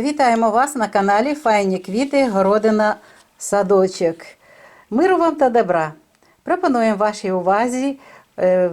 Вітаємо вас на каналі Файні квіти, городина, садочок. Миру вам та добра. Пропонуємо вашій увазі е,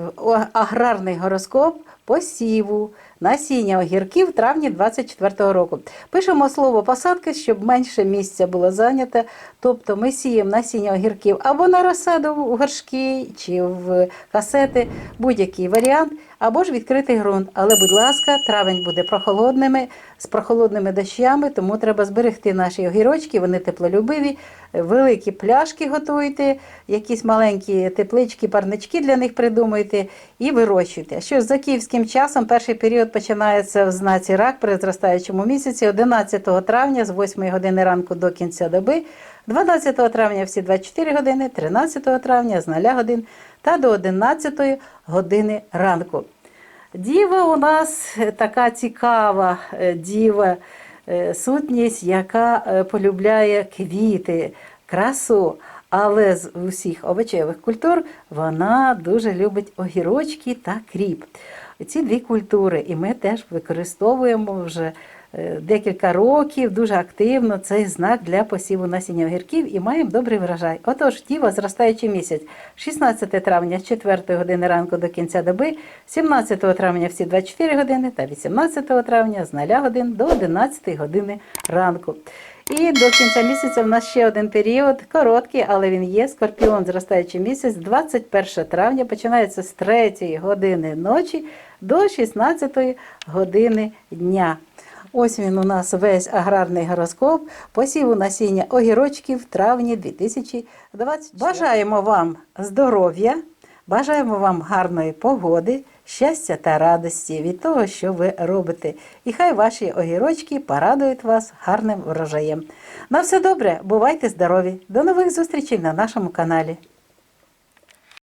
аграрний гороскоп посіву насіння огірків в травні 24 року. Пишемо слово посадки, щоб менше місця було зайняте. Тобто ми сіємо насіння огірків або на розсаду в горшки чи в касети, будь-який варіант, або ж відкритий ґрунт. Але, будь ласка, травень буде прохолодними, з прохолодними дощами, тому треба зберегти наші огірочки, вони теплолюбиві, великі пляшки готуйте, якісь маленькі теплички, парнички для них придумуйте і вирощуйте. Що за київським часом перший період починається в знаці рак при зростаючому місяці 11 травня з 8 години ранку до кінця доби, 12 травня всі 24 години, 13 травня з 0 годин та до 11 години ранку. Діва у нас така цікава е, діва, е, сутність, яка е, полюбляє квіти, красу. Але з усіх овочевих культур вона дуже любить огірочки та кріп. Ці дві культури, і ми теж використовуємо вже декілька років дуже активно цей знак для посіву насіння огірків і маємо добрий врожай. Отож, діва зростаючий місяць 16 травня з 4 години ранку до кінця доби, 17 травня всі 24 години та 18 травня з 0 годин до 11 години ранку. І до кінця місяця в нас ще один період, короткий, але він є. Скорпіон зростаючий місяць, 21 травня, починається з 3 години ночі до 16 години дня. Ось він у нас весь аграрний гороскоп, посіву насіння огірочків в травні 2020. Бажаємо вам здоров'я, бажаємо вам гарної погоди, щастя та радості від того, що ви робите. І хай ваші огірочки порадують вас гарним врожаєм. На все добре, бувайте здорові! До нових зустрічей на нашому каналі.